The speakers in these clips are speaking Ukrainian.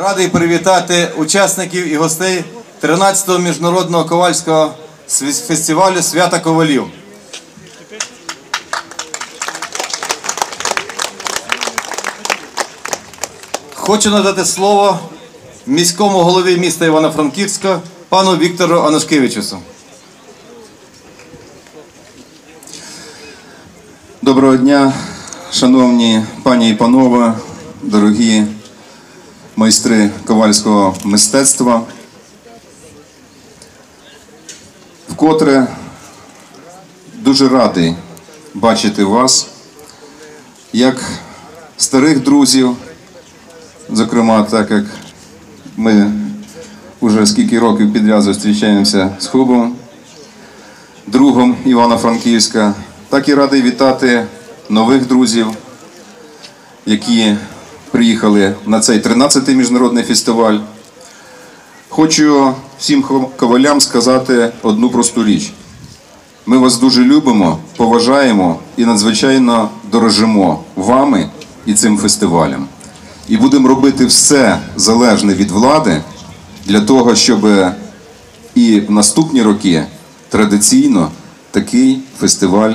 Радий привітати учасників і гостей 13-го міжнародного ковальського фестивалю Свята Ковалів. Хочу надати слово міському голові міста Івано-Франківська пану Віктору Анушкевичусу. Доброго дня, шановні пані і панове, дорогі майстри ковальського мистецтва. Вкотре дуже радий бачити вас, як старих друзів, зокрема, так як ми вже скільки років підряд зустрічаємося з Хубом, другом Івано-Франківська, так і радий вітати нових друзів, які приїхали на цей 13-й міжнародний фестиваль. Хочу всім ковалям сказати одну просту річ. Ми вас дуже любимо, поважаємо і надзвичайно дорожимо вами і цим фестивалем. І будемо робити все залежне від влади для того, щоб і в наступні роки традиційно такий фестиваль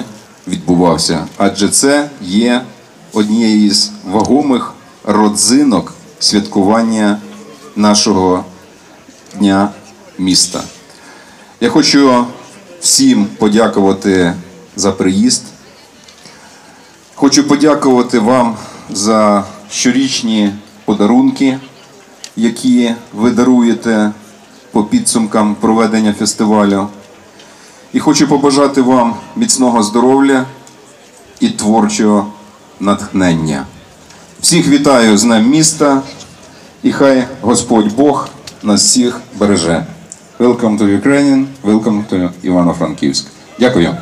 відбувався. Адже це є однією із вагомих родзинок святкування нашого дня міста. Я хочу всім подякувати за приїзд. Хочу подякувати вам за щорічні подарунки, які ви даруєте по підсумкам проведення фестивалю. І хочу побажати вам міцного здоров'я і творчого натхнення. Всіх вітаю з Днем міста, і хай Господь Бог нас всіх береже. Welcome to Ukraine, welcome to Івано-Франківськ. Дякую.